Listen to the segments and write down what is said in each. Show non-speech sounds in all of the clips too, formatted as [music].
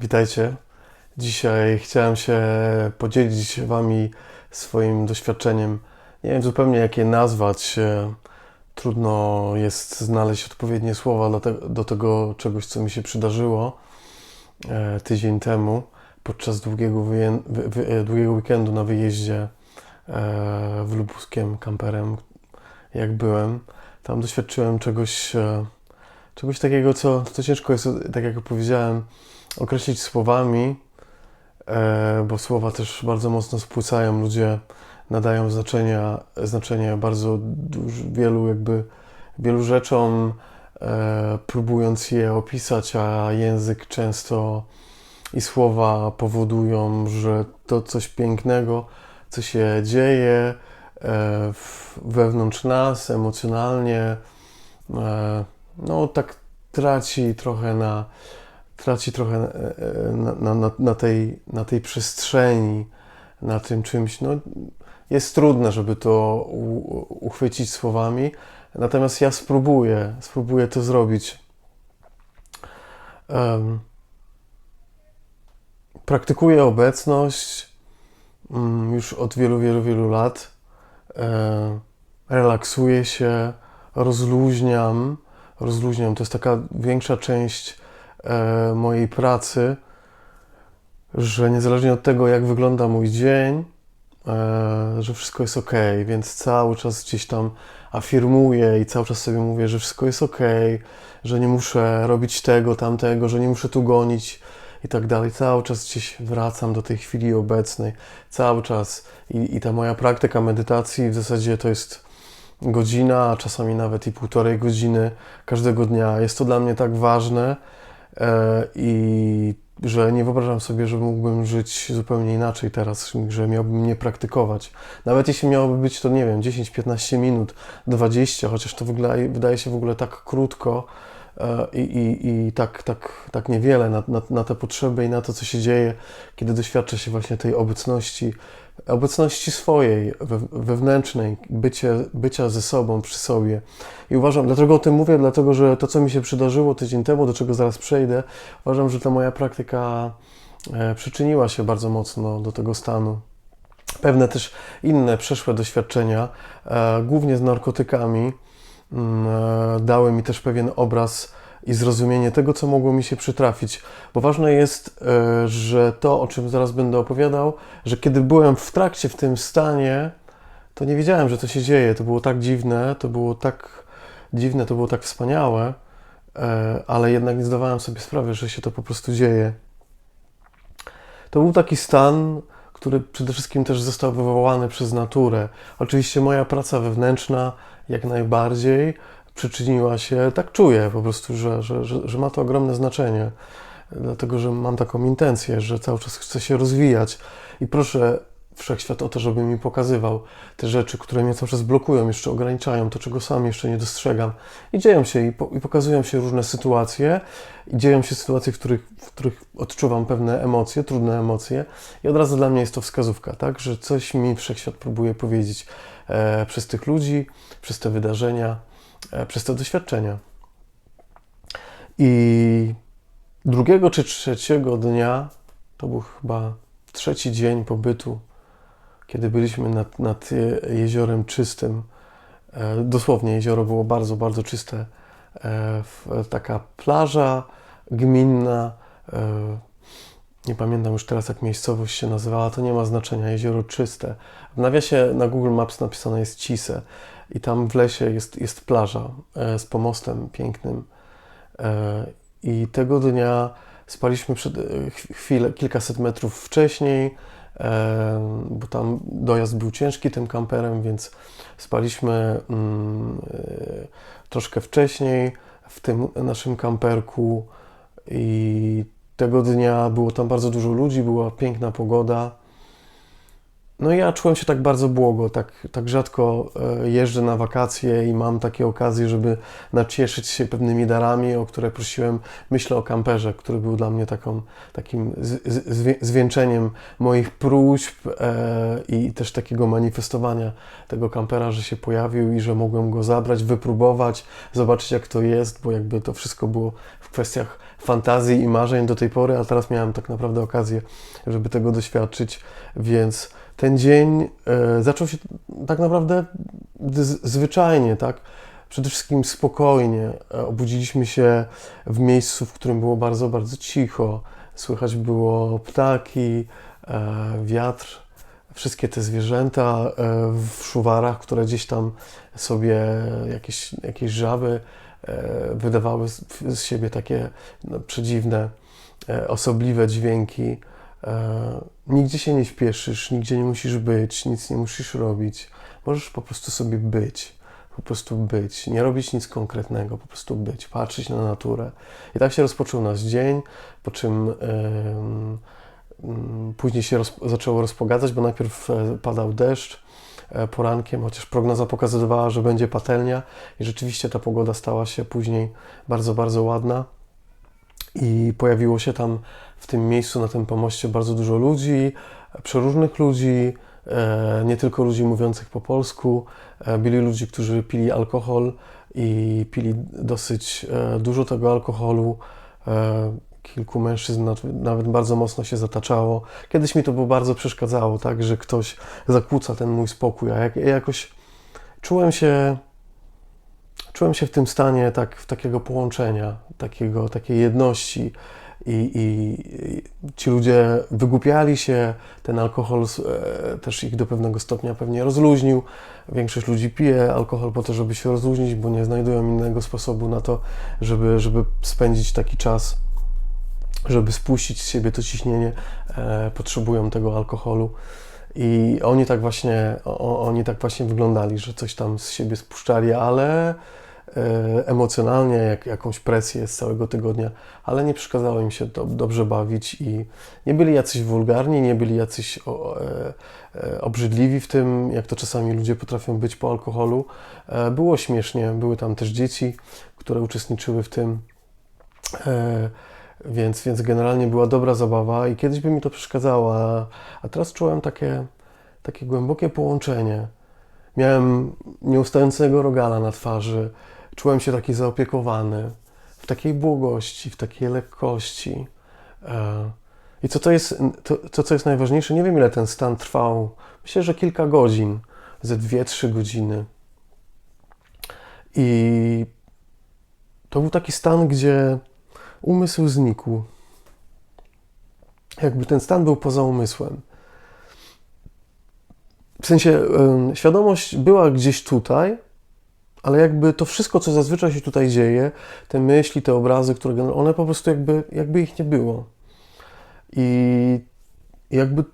Witajcie. Dzisiaj chciałem się podzielić Wami swoim doświadczeniem. Nie wiem zupełnie, jak je nazwać. Trudno jest znaleźć odpowiednie słowa do, te, do tego czegoś, co mi się przydarzyło e, tydzień temu podczas długiego, e, długiego weekendu na wyjeździe e, w Lubuskiem kamperem, jak byłem. Tam doświadczyłem czegoś, czegoś takiego, co, co ciężko jest, tak jak powiedziałem, określić słowami, e, bo słowa też bardzo mocno spłycają. Ludzie nadają znaczenia, znaczenie bardzo duż, wielu jakby wielu rzeczom, e, próbując je opisać, a język często i słowa powodują, że to coś pięknego, co się dzieje e, wewnątrz nas, emocjonalnie, no tak traci trochę na, traci trochę e, e, na, na, na, tej, na tej przestrzeni, na tym czymś. No, jest trudne, żeby to uchwycić słowami, natomiast ja spróbuję, spróbuję to zrobić. Em, praktykuję obecność mm, już od wielu, wielu, wielu lat. E, relaksuję się, rozluźniam. Rozluźniam. To jest taka większa część mojej pracy, że niezależnie od tego, jak wygląda mój dzień, e, że wszystko jest ok, więc cały czas gdzieś tam afirmuję i cały czas sobie mówię, że wszystko jest ok, że nie muszę robić tego, tamtego, że nie muszę tu gonić i tak dalej. Cały czas gdzieś wracam do tej chwili obecnej, cały czas. I, i ta moja praktyka medytacji w zasadzie to jest godzina, a czasami nawet i półtorej godziny każdego dnia. Jest to dla mnie tak ważne e, i że nie wyobrażam sobie, że mógłbym żyć zupełnie inaczej teraz, że miałbym nie praktykować. Nawet jeśli miałoby być to, nie wiem, 10-15 minut, 20, chociaż to wydaje, się w ogóle tak krótko e, i, i, i tak, tak, tak niewiele na, na, na te potrzeby i na to, co się dzieje, kiedy doświadcza się właśnie tej obecności, obecności swojej, we, wewnętrznej, bycie, bycia ze sobą, przy sobie. I uważam, dlaczego o tym mówię? Dlatego, że to, co mi się przydarzyło tydzień temu, do czego zaraz przejdę, uważam, że ta moja praktyka e, przyczyniła się bardzo mocno do tego stanu. Pewne też inne przeszłe doświadczenia, e, głównie z narkotykami, e, dały mi też pewien obraz i zrozumienie tego, co mogło mi się przytrafić. Bo ważne jest, e, że to, o czym zaraz będę opowiadał, że kiedy byłem w trakcie w tym stanie, to nie wiedziałem, że to się dzieje. To było tak dziwne, to było tak dziwne, to było tak wspaniałe, e, ale jednak nie zdawałem sobie sprawy, że się to po prostu dzieje. To był taki stan, który przede wszystkim też został wywołany przez naturę. Oczywiście moja praca wewnętrzna jak najbardziej przyczyniła się, tak czuję po prostu, że, że, że, że ma to ogromne znaczenie, dlatego że mam taką intencję, że cały czas chcę się rozwijać i proszę wszechświat o to, żeby mi pokazywał te rzeczy, które mnie cały czas blokują, jeszcze ograniczają, to czego sam jeszcze nie dostrzegam. I dzieją się i, po, i pokazują się różne sytuacje, i dzieją się sytuacje, w których, w których odczuwam pewne emocje, trudne emocje i od razu dla mnie jest to wskazówka, tak, że coś mi wszechświat próbuje powiedzieć e, przez tych ludzi, przez te wydarzenia, e, przez te doświadczenia. I drugiego czy trzeciego dnia, to był chyba trzeci dzień pobytu, kiedy byliśmy nad, nad jeziorem czystym. E, dosłownie jezioro było bardzo, bardzo czyste. E, Taka plaża gminna. e, Nie pamiętam już teraz, jak miejscowość się nazywała, to nie ma znaczenia. Jezioro czyste. W nawiasie na Google Maps napisane jest Cise i tam w lesie jest, jest plaża z pomostem pięknym. I tego dnia spaliśmy przed, ch- chwilę, kilkaset metrów wcześniej, bo tam dojazd był ciężki tym kamperem, więc spaliśmy mm, e, troszkę wcześniej w tym naszym kamperku i tego dnia było tam bardzo dużo ludzi, była piękna pogoda. No ja czułem się tak bardzo błogo, tak, tak rzadko e, jeżdżę na wakacje i mam takie okazje, żeby nacieszyć się pewnymi darami, o które prosiłem. Myślę o kamperze, który był dla mnie taką, takim zwieńczeniem moich próśb e, i też takiego manifestowania tego kampera, że się pojawił i że mogłem go zabrać, wypróbować, zobaczyć jak to jest, bo jakby to wszystko było w kwestiach fantazji i marzeń do tej pory, a teraz miałem tak naprawdę okazję, żeby tego doświadczyć, więc ten dzień e, zaczął się tak naprawdę zwyczajnie, tak? Przede wszystkim spokojnie. E, Obudziliśmy się w miejscu, w którym było bardzo, bardzo cicho. Słychać było ptaki, e, wiatr, wszystkie te zwierzęta w szuwarach, które gdzieś tam sobie jakieś, jakieś żaby wydawały z, siebie takie no, przedziwne, osobliwe dźwięki. E, Nigdzie się nie śpieszysz, nigdzie nie musisz być, nic nie musisz robić. Możesz po prostu sobie być, po prostu być, nie robić nic konkretnego, po prostu być, patrzeć na naturę. I tak się rozpoczął nasz dzień, po czym mm, później się roz, zaczęło rozpogadzać, bo najpierw e, padał deszcz e, porankiem, chociaż prognoza pokazywała, że będzie patelnia i rzeczywiście ta pogoda stała się później bardzo, bardzo ładna i pojawiło się tam w tym miejscu, na tym pomoście bardzo dużo ludzi, przeróżnych ludzi, e, nie tylko ludzi mówiących po polsku. E, Byli ludzie, którzy pili alkohol i pili dosyć e, dużo tego alkoholu. Kilku mężczyzn nawet- bardzo mocno się zataczało. Kiedyś mi to było bardzo przeszkadzało, tak, że ktoś zakłóca ten mój spokój, a jak, ja jakoś czułem się czułem się w tym stanie tak, takiego połączenia, takiego, takiej jedności i, i, ci ludzie wygłupiali się, ten alkohol e, też ich do pewnego stopnia pewnie rozluźnił. Większość ludzi pije alkohol po to, żeby się rozluźnić, bo nie znajdują innego sposobu na to, żeby, żeby spędzić taki czas, żeby spuścić z siebie to ciśnienie, e, potrzebują tego alkoholu. I oni tak właśnie, oni tak właśnie wyglądali, że coś tam z siebie spuszczali, ale emocjonalnie, jak, jakąś presję z całego tygodnia, ale nie przeszkadzało im się do, dobrze bawić i nie byli jacyś wulgarni, nie byli jacyś o, e, e, obrzydliwi w tym, jak to czasami ludzie potrafią być po alkoholu. E, było śmiesznie, były tam też dzieci, które uczestniczyły w tym. E, więc, więc generalnie była dobra zabawa i kiedyś by mi to przeszkadzało, a, a teraz czułem takie, takie głębokie połączenie. Miałem nieustającego rogala na twarzy, czułem się taki zaopiekowany, w takiej błogości, w takiej lekkości. E, I co to jest, to, co jest najważniejsze, nie wiem ile ten stan trwał, myślę, że kilka godzin, ze dwie, trzy godziny. I to był taki stan, gdzie umysł znikł. Jakby ten stan był poza umysłem. W sensie świadomość była gdzieś tutaj, ale jakby to wszystko, co zazwyczaj się tutaj dzieje, te myśli, te obrazy, które one po prostu jakby, jakby ich nie było. I jakby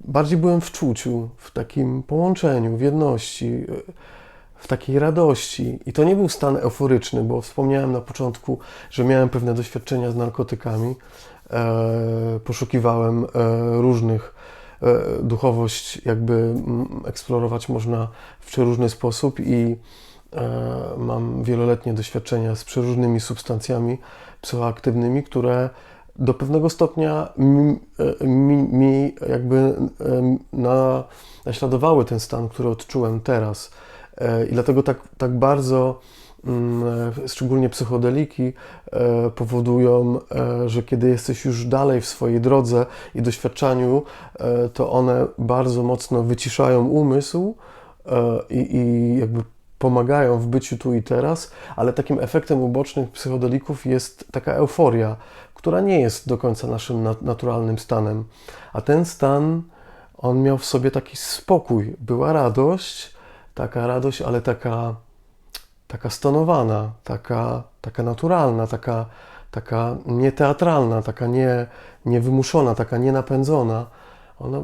bardziej byłem w czuciu, w takim połączeniu, w jedności, w takiej radości. I to nie był stan euforyczny, bo wspomniałem na początku, że miałem pewne doświadczenia z narkotykami. E, poszukiwałem e, różnych e, duchowość, jakby eksplorować można w przeróżny sposób i mam wieloletnie doświadczenia z przeróżnymi substancjami psychoaktywnymi, które do pewnego stopnia mi, e, mi, mi jakby e, na, naśladowały ten stan, który odczułem teraz. E, I dlatego tak, tak bardzo, mm, e, szczególnie psychodeliki, e, powodują, e, że kiedy jesteś już dalej w swojej drodze i doświadczaniu, e, to one bardzo mocno wyciszają umysł e, i, i jakby pomagają w byciu tu i teraz, ale takim efektem ubocznym psychodelików jest taka euforia, która nie jest do końca naszym nat- naturalnym stanem. A ten stan, on miał w sobie taki spokój, była radość, taka radość, ale taka, taka stonowana, taka, taka naturalna, taka, taka nieteatralna, taka nie, niewymuszona, taka nienapędzona. Ona,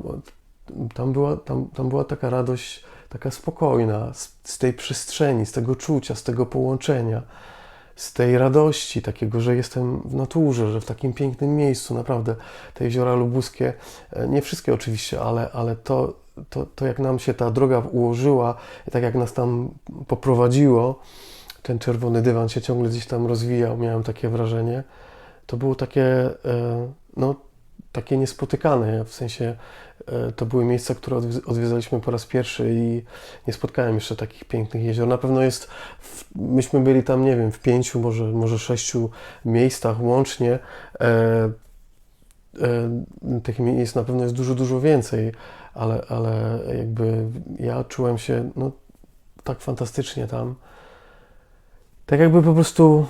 tam, była, tam, tam była taka radość, taka spokojna, z, z tej przestrzeni, z tego czucia, z tego połączenia, z tej radości, takiego, że jestem w naturze, że w takim pięknym miejscu, naprawdę. Te jeziora lubuskie, e, nie wszystkie oczywiście, ale, ale to, to, to jak nam się ta droga ułożyła, tak jak nas tam poprowadziło, ten czerwony dywan się ciągle gdzieś tam rozwijał, miałem takie wrażenie. To było takie, e, no, takie niespotykane, w sensie to były miejsca, które odwi- odwiedzaliśmy po raz pierwszy i nie spotkałem jeszcze takich pięknych jezior. Na pewno jest, w, myśmy byli tam, nie wiem, w pięciu, może, może sześciu miejscach łącznie. E, e, tych miejsc na pewno jest dużo, dużo więcej, ale, ale jakby ja czułem się no, tak fantastycznie tam. Tak jakby po prostu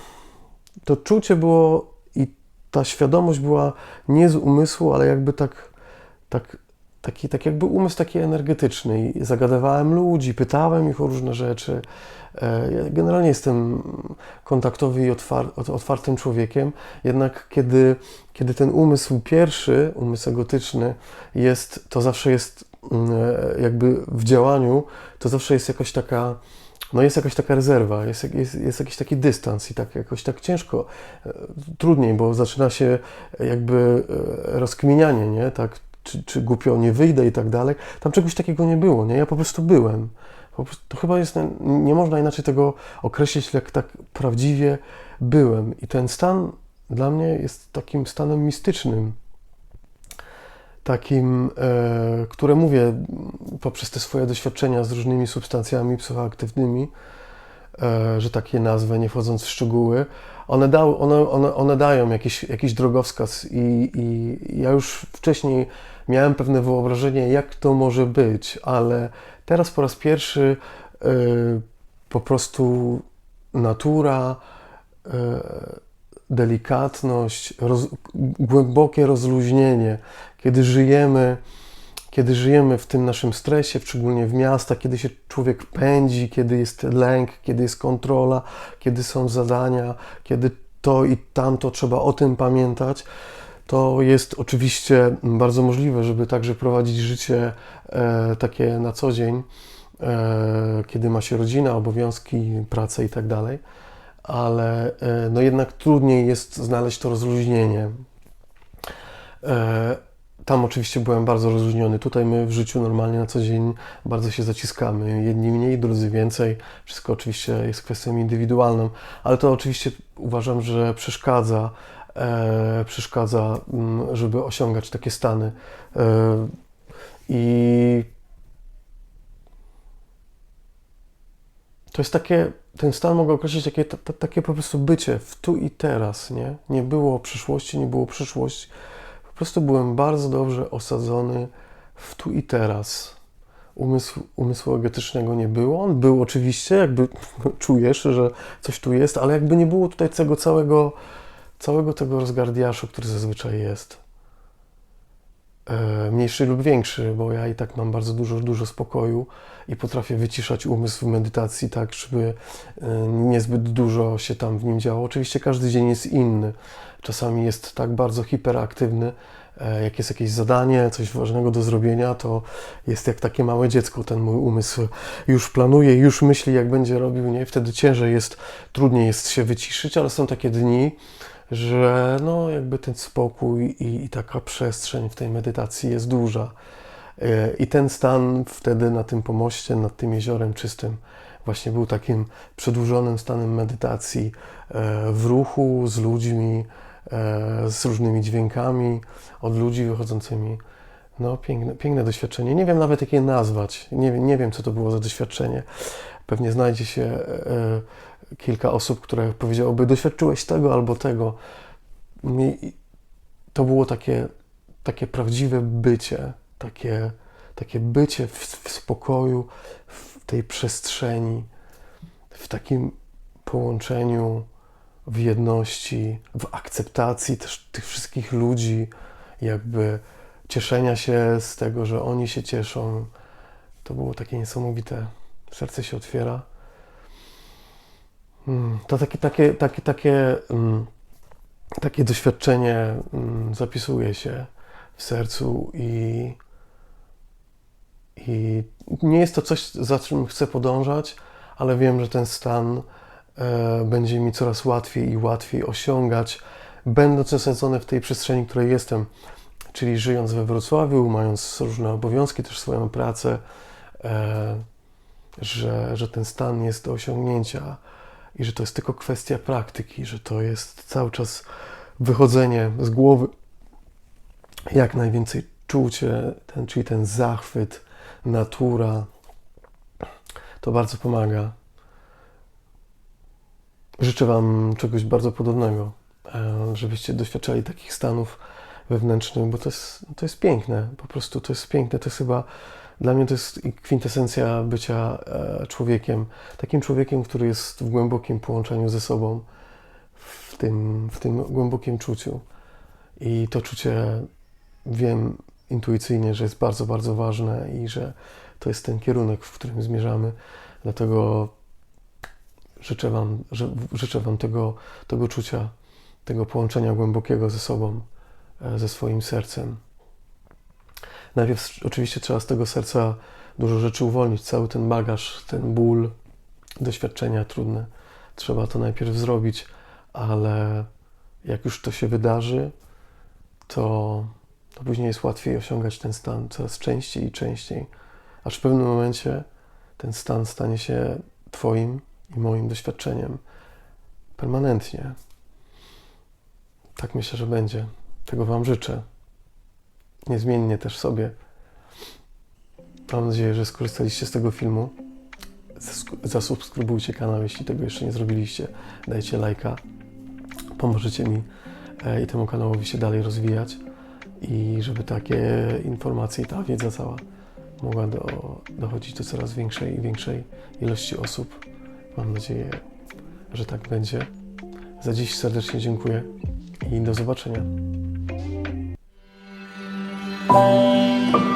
to czucie było i ta świadomość była nie z umysłu, ale jakby tak, tak, taki, tak jakby umysł taki energetyczny. I zagadywałem ludzi, pytałem ich o różne rzeczy. E, Ja generalnie jestem kontaktowy i otwar- otwartym człowiekiem, jednak kiedy, kiedy ten umysł pierwszy, umysł egotyczny jest, to zawsze jest mm, e, jakby w działaniu, to zawsze jest jakaś taka, no jest jakaś taka rezerwa, jest, jest, jest jakiś taki dystans i tak jakoś tak ciężko, e, trudniej, bo zaczyna się jakby rozkminianie, nie, tak, czy, czy głupio nie wyjdę i tak dalej. Tam czegoś takiego nie było, nie, ja po prostu byłem. Po prostu, to chyba jest, nie można inaczej tego określić, jak tak prawdziwie byłem. I ten stan dla mnie jest takim stanem mistycznym. Takim, e, które mówię poprzez te swoje doświadczenia z różnymi substancjami psychoaktywnymi, e, że takie nazwę, nie wchodząc w szczegóły, one, one, one, one dają jakiś, jakiś drogowskaz i, i ja już wcześniej miałem pewne wyobrażenie, jak to może być, ale teraz po raz pierwszy e, po prostu natura, e, delikatność, roz, głębokie rozluźnienie, kiedy żyjemy, kiedy żyjemy w tym naszym stresie, szczególnie w miastach, kiedy się człowiek pędzi, kiedy jest lęk, kiedy jest kontrola, kiedy są zadania, kiedy to i tamto trzeba o tym pamiętać, to jest oczywiście bardzo możliwe, żeby także prowadzić życie e, takie na co dzień, e, kiedy ma się rodzina, obowiązki, pracę i tak dalej, ale e, no jednak trudniej jest znaleźć to rozluźnienie. Tam oczywiście byłem bardzo rozluźniony. Tutaj my w życiu normalnie na co dzień bardzo się zaciskamy. Jedni mniej, drudzy więcej. Wszystko oczywiście jest kwestią indywidualną, ale to oczywiście uważam, że przeszkadza, e, przeszkadza, mm, żeby osiągać takie stany. E, I to jest takie, ten stan mogę określić takie, ta, ta, takie po prostu bycie w tu i teraz, nie? Nie było przyszłości, nie było przyszłości. Po prostu byłem bardzo dobrze osadzony w tu i teraz. Umysł, umysłu egetycznego nie było. On był oczywiście, jakby [laughs] czujesz, że coś tu jest, ale jakby nie było tutaj tego całego, całego tego rozgardiaszu, który zazwyczaj jest. E, mniejszy lub większy, bo ja i tak mam bardzo dużo, dużo spokoju i potrafię wyciszać umysł w medytacji tak, żeby e, niezbyt dużo się tam w nim działo. Oczywiście każdy dzień jest inny. Czasami jest tak bardzo hiperaktywny, e, jak jest jakieś zadanie, coś ważnego do zrobienia, to jest jak takie małe dziecko, ten mój umysł już planuje, już myśli, jak będzie robił, nie? Wtedy ciężej jest, trudniej jest się wyciszyć, ale są takie dni, że no jakby ten spokój i, i taka przestrzeń w tej medytacji jest duża. E, I ten stan wtedy na tym pomoście, nad tym jeziorem czystym, właśnie był takim przedłużonym stanem medytacji e, w ruchu, z ludźmi, e, z różnymi dźwiękami, od ludzi wychodzącymi. No, piękne, piękne doświadczenie. Nie wiem nawet, jak je nazwać. Nie, nie wiem, co to było za doświadczenie. Pewnie znajdzie się kilka osób, które powiedziałoby, doświadczyłeś tego albo tego. Mi, to było takie, takie prawdziwe bycie, takie, takie bycie w, w spokoju, w tej przestrzeni, w takim połączeniu, w jedności, w akceptacji też tych wszystkich ludzi, jakby cieszenia się z tego, że oni się cieszą. To było takie niesamowite. Serce się otwiera. Mm, To takie, takie, takie, takie, mm, takie doświadczenie mm, zapisuje się w sercu i, i nie jest to coś, za czym chcę podążać, ale wiem, że ten stan e, będzie mi coraz łatwiej i łatwiej osiągać, będąc osadzony w tej przestrzeni, w której jestem, czyli żyjąc we Wrocławiu, mając różne obowiązki, też swoją pracę, e, że, że ten stan jest do osiągnięcia i że to jest tylko kwestia praktyki, że to jest cały czas wychodzenie z głowy, jak najwięcej współczucie, ten, czyli ten zachwyt, natura, to bardzo pomaga. Życzę Wam czegoś bardzo podobnego, e, żebyście doświadczali takich stanów wewnętrznych, bo to jest, to jest piękne, po prostu to jest piękne, to jest chyba, dla mnie to jest kwintesencja bycia e, człowiekiem, takim człowiekiem, który jest w głębokim połączeniu ze sobą, w tym, w tym głębokim czuciu. I to czucie wiem intuicyjnie, że jest bardzo, bardzo ważne i że to jest ten kierunek, w którym zmierzamy. Dlatego życzę Wam, życzę wam tego, tego czucia, tego połączenia głębokiego ze sobą, e, ze swoim sercem. Najpierw oczywiście trzeba z tego serca dużo rzeczy uwolnić, cały ten bagaż, ten ból, doświadczenia trudne. Trzeba to najpierw zrobić, ale jak już to się wydarzy, to, to później jest łatwiej osiągać ten stan coraz częściej i częściej, aż w pewnym momencie ten stan stanie się Twoim i moim doświadczeniem permanentnie. Tak myślę, że będzie. Tego Wam życzę. Niezmiennie też sobie. Mam nadzieję, że skorzystaliście z tego filmu. Zasubskrybujcie kanał, jeśli tego jeszcze nie zrobiliście. Dajcie lajka. Pomożecie mi e, i temu kanałowi się dalej rozwijać i żeby takie informacje i ta wiedza cała mogła do, dochodzić do coraz większej i większej ilości osób. Mam nadzieję, że tak będzie. Za dziś serdecznie dziękuję i do zobaczenia. Thank you.